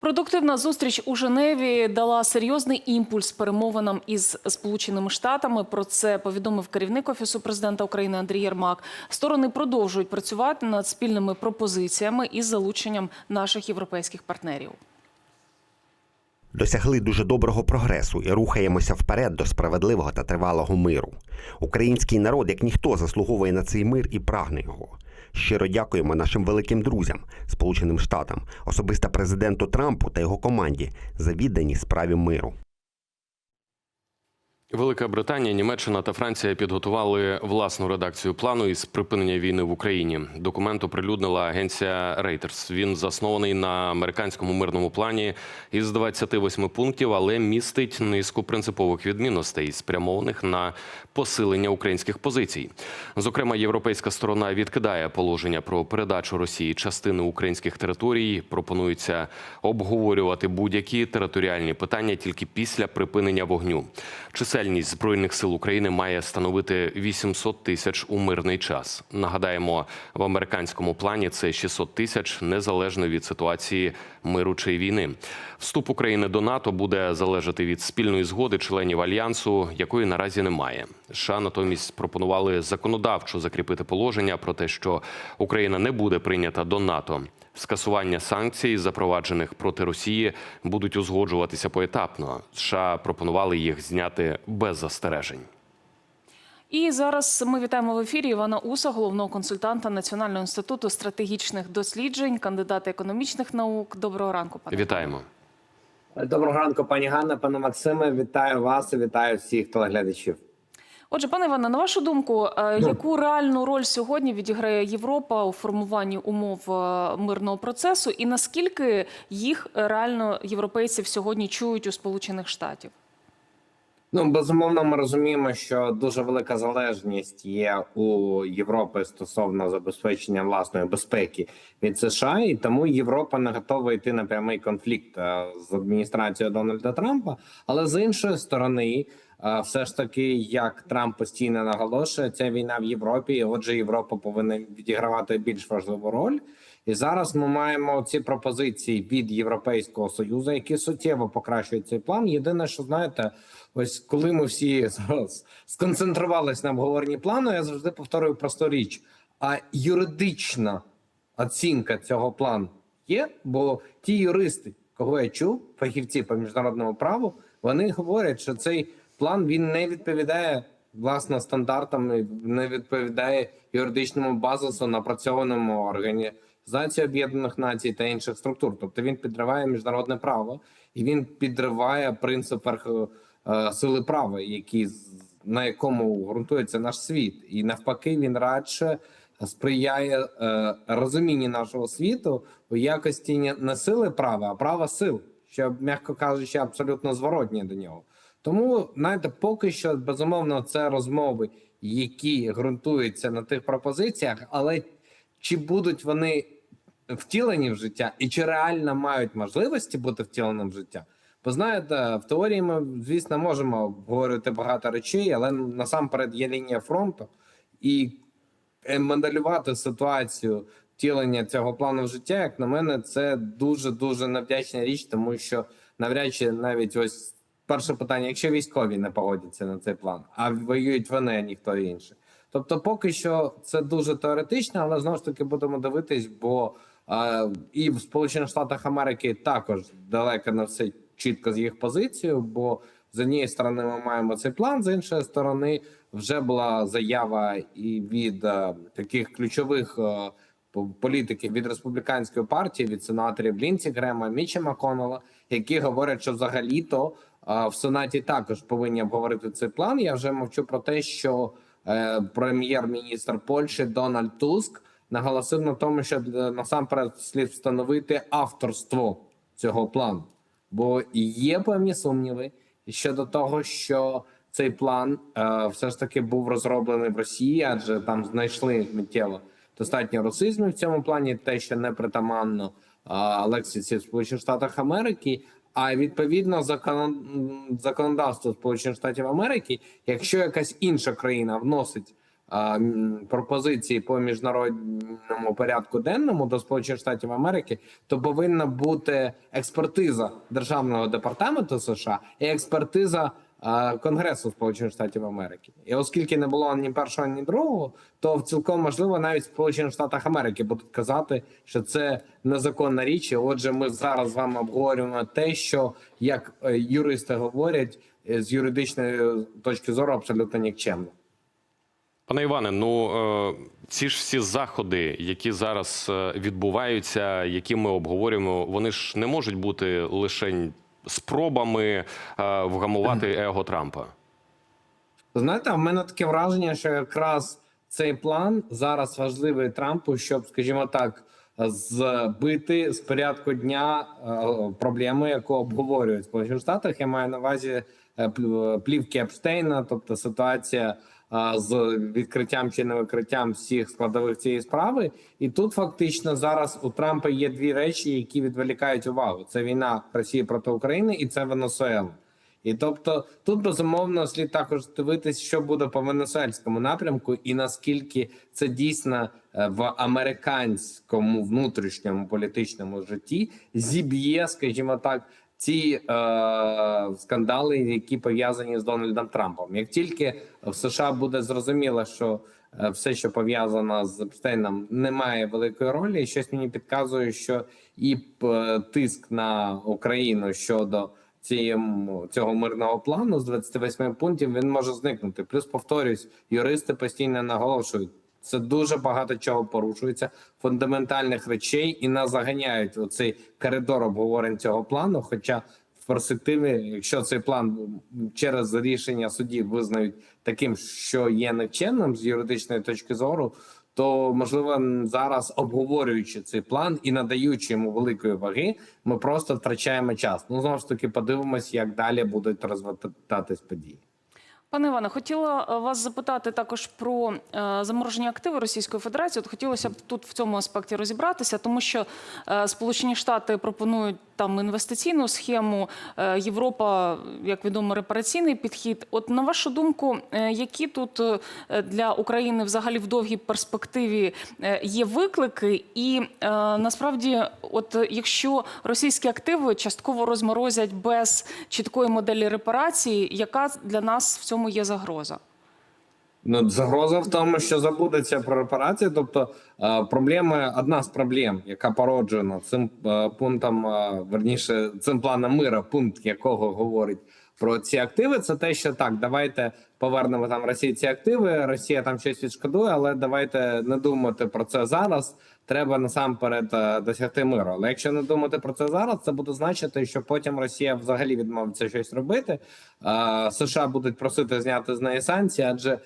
Продуктивна зустріч у Женеві дала серйозний імпульс перемовинам із Сполученими Штатами. Про це повідомив керівник офісу президента України Андрій Єрмак. Сторони продовжують працювати над спільними пропозиціями із залученням наших європейських партнерів. Досягли дуже доброго прогресу і рухаємося вперед до справедливого та тривалого миру. Український народ, як ніхто, заслуговує на цей мир і прагне його. Щиро дякуємо нашим великим друзям, Сполученим Штатам, особисто президенту Трампу та його команді за віддані справі миру. Велика Британія, Німеччина та Франція підготували власну редакцію плану із припинення війни в Україні. Документ оприлюднила агенція Reuters. Він заснований на американському мирному плані із 28 пунктів, але містить низку принципових відмінностей, спрямованих на посилення українських позицій. Зокрема, європейська сторона відкидає положення про передачу Росії частини українських територій. Пропонується обговорювати будь-які територіальні питання тільки після припинення вогню. Чисельність збройних сил України має становити 800 тисяч у мирний час. Нагадаємо, в американському плані це 600 тисяч незалежно від ситуації миру чи війни. Вступ України до НАТО буде залежати від спільної згоди членів альянсу, якої наразі немає. США натомість пропонували законодавчо закріпити положення про те, що Україна не буде прийнята до НАТО. Скасування санкцій, запроваджених проти Росії, будуть узгоджуватися поетапно. США пропонували їх зняти без застережень. І зараз ми вітаємо в ефірі Івана Уса, головного консультанта Національного інституту стратегічних досліджень, кандидата економічних наук. Доброго ранку, пане. Вітаємо. Доброго ранку, пані Ганна, пане Максиме. Вітаю вас і вітаю всіх телеглядачів. Отже, пане Іване, на вашу думку, е, яку реальну роль сьогодні відіграє Європа у формуванні умов е, мирного процесу, і наскільки їх реально європейців сьогодні чують у Сполучених Штатів? Ну безумовно, ми розуміємо, що дуже велика залежність є у Європи стосовно забезпечення власної безпеки від США, і тому Європа не готова йти на прямий конфлікт е, з адміністрацією Дональда Трампа. Але з іншої сторони, все ж таки, як Трамп постійно наголошує, ця війна в Європі. і Отже, Європа повинна відігравати більш важливу роль. І зараз ми маємо ці пропозиції від Європейського союзу, які суттєво покращують цей план. Єдине, що знаєте, ось коли ми всі зараз сконцентрувалися на обговоренні плану, я завжди повторюю просту річ. А юридична оцінка цього плану є, бо ті юристи, кого я чув, фахівці по міжнародному праву, вони говорять, що цей план він не відповідає власне стандартам, не відповідає юридичному базису, напрацьованому органі. Організації Об'єднаних Націй та інших структур, тобто він підриває міжнародне право і він підриває принцип е, сили права, з- на якому ґрунтується наш світ, і навпаки, він радше сприяє е, розумінню нашого світу у якості не сили права, а права сил, що м'яко кажучи, абсолютно зворотні до нього. Тому знаєте, поки що безумовно це розмови, які ґрунтуються на тих пропозиціях, але чи будуть вони втілені в життя, і чи реально мають можливості бути втіленим в життя? Бо знаєте, в теорії ми, звісно, можемо обговорювати багато речей, але насамперед є лінія фронту, і е, моделювати ситуацію втілення цього плану в життя, як на мене, це дуже дуже невдячна річ, тому що навряд чи навіть ось перше питання: якщо військові не погодяться на цей план, а воюють вони, а ніхто інший. Тобто, поки що це дуже теоретично, але знову ж таки будемо дивитись, бо е, і в Сполучених Штатах Америки також далеко не все чітко з їх позицією. Бо з однієї сторони ми маємо цей план, з іншої сторони, вже була заява і від е, таких ключових е, політиків від республіканської партії, від сенаторів Лінці Грема, Міча Маконела, які говорять, що взагалі-то в сенаті також повинні обговорити цей план. Я вже мовчу про те, що е, прем'єр-міністр Польщі Дональд Туск наголосив на тому, що е, насамперед слід встановити авторство цього плану, бо є певні сумніви щодо того, що цей план е, все ж таки був розроблений в Росії, адже там знайшли миттєво достатньо расизму в цьому плані, те, що не притаманно лексиці в Сполучених Штатах Америки. А відповідно закон... законодавство Сполучених Штатів Америки, якщо якась інша країна вносить е, пропозиції по міжнародному порядку денному до Сполучених Штатів Америки, то повинна бути експертиза державного департаменту США і експертиза Конгресу Сполучених Штатів Америки. І оскільки не було ні першого, ні другого, то цілком можливо навіть в Сполучених Штатах Америки будуть казати, що це незаконна річ. Отже, ми зараз з вами обговорюємо те, що як е, юристи говорять е, з юридичної точки зору абсолютно нікчемно. Пане Іване, ну е, ці ж всі заходи, які зараз відбуваються, які ми обговорюємо, вони ж не можуть бути лише спробами е, вгамувати его Трампа. Знаєте, в мене таке враження, що якраз цей план зараз важливий Трампу, щоб, скажімо так, збити з порядку дня е, проблему, яку обговорюють в Сполучених Штатах. Я маю на увазі е, плівки Епштейна, тобто ситуація з відкриттям чи невикриттям всіх складових цієї справи. І тут фактично зараз у Трампа є дві речі, які відволікають увагу: це війна Росії проти України і це Венесуела. І тобто тут безумовно слід також дивитись, що буде по венесуельському напрямку, і наскільки це дійсно е, в американському внутрішньому політичному житті зіб'є, скажімо так, ці е, скандали, які пов'язані з Дональдом Трампом. Як тільки в США буде зрозуміло, що е, все, що пов'язано з Епштейном, не має великої ролі, і щось мені підказує, що і е, тиск на Україну щодо цієї цього мирного плану з 28 пунктів він може зникнути. Плюс повторюсь, юристи постійно наголошують. Це дуже багато чого порушується, фундаментальних речей, і нас заганяють у цей коридор обговорень цього плану. Хоча в перспективі, якщо цей план через рішення судів визнають таким, що є нечемним з юридичної точки зору, то можливо зараз обговорюючи цей план і надаючи йому великої ваги, ми просто втрачаємо час. Ну знову ж таки, подивимось, як далі будуть розвертатись події. Пане Іване, хотіла е, вас запитати також про е, заморожені активи Російської Федерації. От хотілося б тут в цьому аспекті розібратися, тому що е, Сполучені Штати пропонують там інвестиційну схему, е, Європа, як відомо, репараційний підхід. От на вашу думку, е, які тут е, для України взагалі в довгій перспективі є виклики, і насправді, от якщо російські активи частково розморозять без чіткої моделі репарації, яка для нас в цьому є загроза? Ну, загроза в тому, що забудеться про репарації. Тобто проблеми, проблема, одна з проблем, яка породжена цим е, пунктом, е, верніше, цим планом мира, пункт якого говорить про ці активи, це те, що так, давайте повернемо там Росії ці активи. Росія там щось відшкодує, але давайте не думати про це зараз. Треба насамперед е, досягти миру. Але якщо не думати про це зараз, це буде значити, що потім Росія взагалі відмовиться щось робити. Е, США будуть просити зняти з неї санкції, адже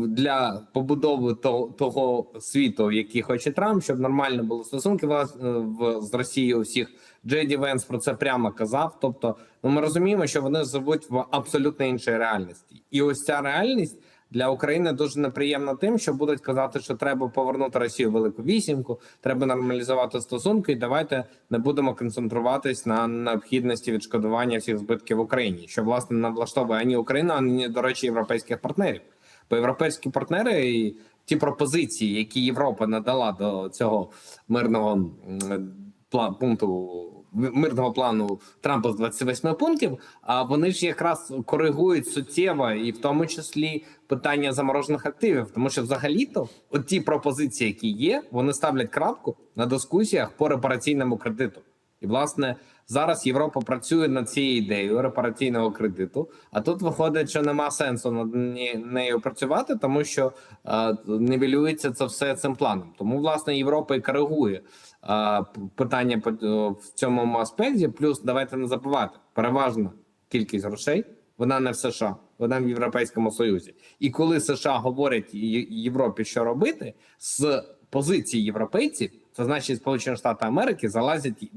для побудови того, світу, який хоче Трамп, щоб нормально були стосунки е, з Росією у всіх. Джей Ді Венс про це прямо казав. Тобто, ну ми розуміємо, що вони живуть в абсолютно іншій реальності, і ось ця реальність. Для України дуже неприємно тим, що будуть казати, що треба повернути Росію велику вісімку, треба нормалізувати стосунки, і давайте не будемо концентруватись на необхідності відшкодування всіх збитків в Україні, що власне не влаштовує ані Україну, ані до речі, європейських партнерів. Бо європейські партнери і ті пропозиції, які Європа надала до цього мирного пункту мирного плану Трампа з 28 пунктів. А вони ж якраз коригують суттєво, і в тому числі питання заморожених активів, тому що взагалі-то ті пропозиції, які є, вони ставлять крапку на дискусіях по репараційному кредиту. І власне зараз Європа працює над цією ідеєю репараційного кредиту. А тут виходить, що нема сенсу над нею працювати, тому що е, нівелюється це все цим планом. Тому власне Європа і коригує питання в цьому аспекті. Плюс давайте не забувати переважна кількість грошей. Вона не в США, вона в Європейському Союзі. І коли США говорять Європі, що робити з позиції європейців, це значить Сполучені Штати Америки залазять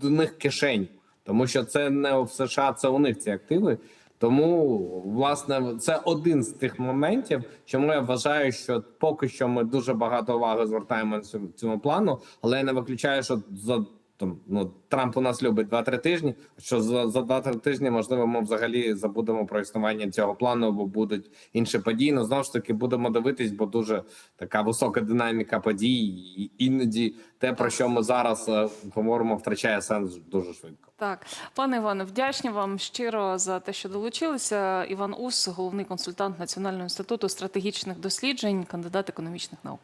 до них кишень, тому що це не в США, це у них ці активи. Тому власне це один з тих моментів, чому я вважаю, що поки що ми дуже багато уваги звертаємо цьому плану, але я не виключаю, що за раптом ну Трамп у нас любить 2-3 тижні. Що за, за 2-3 тижні можливо ми взагалі забудемо про існування цього плану, бо будуть інші події. Ну знову ж таки будемо дивитись, бо дуже така висока динаміка подій, і іноді те про що ми зараз е, говоримо, втрачає сенс дуже швидко. Так, пане Іване, вдячні вам щиро за те, що долучилися. Іван Ус, головний консультант Національного інституту стратегічних досліджень, кандидат економічних наук.